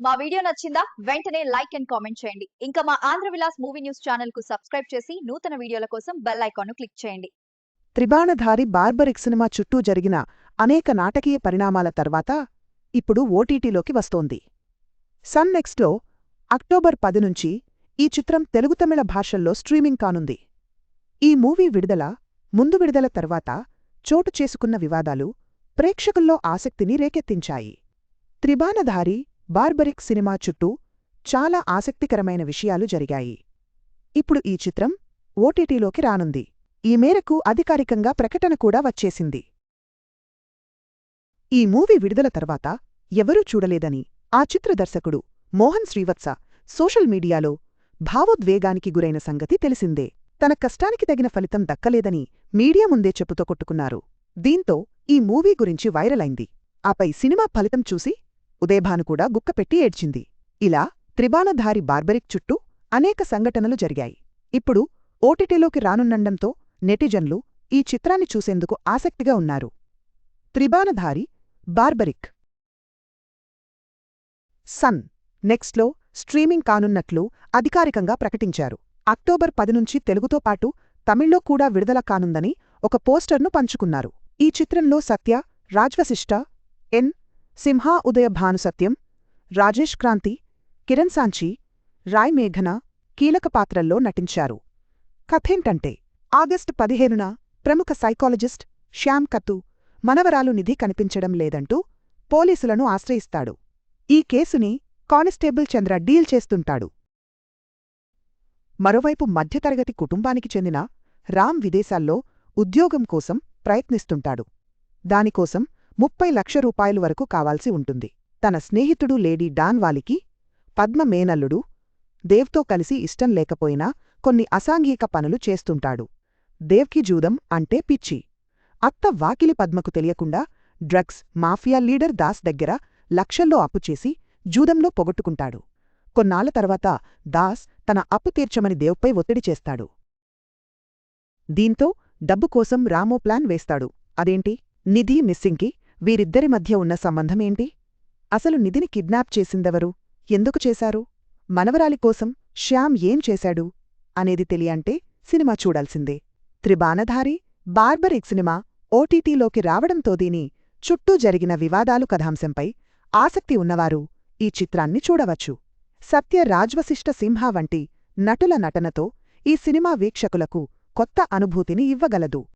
మా వీడియో నచ్చిందా వెంటనే లైక్ అండ్ కామెంట్ చేయండి. ఇంకా మా ఆంధ్ర విలాస్ మూవీ న్యూస్ ఛానల్కు సబ్స్క్రైబ్ చేసి నూతన వీడియోల కోసం బెల్ ఐకాన్ను క్లిక్ చేయండి. త్రిబాణధారి బార్బరిక్ సినిమా చుట్టూ జరిగిన అనేక నాటకీయ పరిణామాల తర్వాత ఇప్పుడు ఓటీటీలోకి వస్తోంది. సన్ నెక్స్ట్లో అక్టోబర్ పది నుంచి ఈ చిత్రం తెలుగు తమిళ భాషల్లో స్ట్రీమింగ్ కానుంది. ఈ మూవీ విడుదల ముందు విడుదల తర్వాత చోటు చేసుకున్న వివాదాలు ప్రేక్షకుల్లో ఆసక్తిని రేకెత్తించాయి. త్రిబాణధారి బార్బరిక్ సినిమా చుట్టూ చాలా ఆసక్తికరమైన విషయాలు జరిగాయి. ఇప్పుడు ఈ చిత్రం ఓటీటీలోకి రానుంది. ఈ మేరకు అధికారికంగా ప్రకటన కూడా వచ్చేసింది. ఈ మూవీ విడుదల తర్వాత ఎవరూ చూడలేదని ఆ చిత్ర దర్శకుడు మోహన్ శ్రీవత్స సోషల్ మీడియాలో భావోద్వేగానికి గురైన సంగతి తెలిసిందే. తన కష్టానికి తగిన ఫలితం దక్కలేదని మీడియా ముందే చెప్పుతో కొట్టుకున్నారు. దీంతో ఈ మూవీ గురించి వైరల్ అయింది. ఆపై సినిమా ఫలితం చూసి ఉదయభాను కూడా గుక్కపెట్టి ఏడ్చింది. ఇలా త్రిబాణధారి బార్బరిక్ చుట్టూ అనేక సంఘటనలు జరిగాయి. ఇప్పుడు ఓటిటిలోకి రానున్నండంతో నెటిజన్లు ఈ చిత్రాన్ని చూసేందుకు ఆసక్తిగా ఉన్నారు. త్రిబాణధారి బార్బరిక్ సన్ నెక్స్ట్లో స్ట్రీమింగ్ కానున్నట్లు అధికారికంగా ప్రకటించారు. అక్టోబర్ పది నుంచి తెలుగుతో పాటు తమిళ్ళో కూడా విడుదల కానుందని ఒక పోస్టర్ను పంచుకున్నారు. ఈ చిత్రంలో సత్య రాజ్వశిష్ట ఎన్. సింహా ఉదయ భానుసత్యం రాజేష్ క్రాంతి కిరణ్ సాంచి రాయ్ మేఘన కీలక పాత్రల్లో నటించారు. కథేంటంటే ఆగస్టు పదిహేనున ప్రముఖ సైకాలజిస్ట్ శ్యామ్ కత్తు మనవరాలు నిధి కనిపించడం లేదంటూ పోలీసులను ఆశ్రయిస్తాడు. ఈ కేసుని కానిస్టేబుల్ చంద్ర డీల్ చేస్తుంటాడు. మరోవైపు మధ్యతరగతి కుటుంబానికి చెందిన రామ్ విదేశాల్లో ఉద్యోగం కోసం ప్రయత్నిస్తుంటాడు. దానికోసం ముప్పై లక్ష రూపాయలు వరకు కావాల్సి ఉంటుంది. తన స్నేహితుడు లేడీ డాన్ వాలికి పద్మ మేనల్లుడు దేవ్తో కలిసి ఇష్టం లేకపోయినా కొన్ని అసాంఘిక పనులు చేస్తుంటాడు. దేవ్కి జూదం అంటే పిచ్చి. అత్త వాకిలి పద్మకు తెలియకుండా డ్రగ్స్ మాఫియా లీడర్ దాస్ దగ్గర లక్షల్లో అప్పుచేసి జూదంలో పొగొట్టుకుంటాడు. కొన్నాళ్ళ తర్వాత దాస్ తన అప్పు తీర్చమని దేవ్పై ఒత్తిడి చేస్తాడు. దీంతో డబ్బు కోసం రామో ప్లాన్ వేస్తాడు. అదేంటి? నిధి మిస్సింగ్కి వీరిద్దరి మధ్య ఉన్న సంబంధమేంటి అసలు నిధిని కిడ్నాప్ చేసిందెవరు? ఎందుకు చేశారు? మనవరాలి కోసం శ్యామ్ ఏం చేశాడు? అనేది తెలియంటే సినిమా చూడాల్సిందే. త్రిబాణధారి బార్బరిక్ సినిమా ఓటీటీలోకి రావడంతో దీని చుట్టూ జరిగిన వివాదాలు కథాంశంపై ఆసక్తి ఉన్నవారు ఈ చిత్రాన్ని చూడవచ్చు. సత్య రాజ్వశిష్ట సింహ వంటి నటుల నటనతో ఈ సినిమా వీక్షకులకు కొత్త అనుభూతిని ఇవ్వగలదు.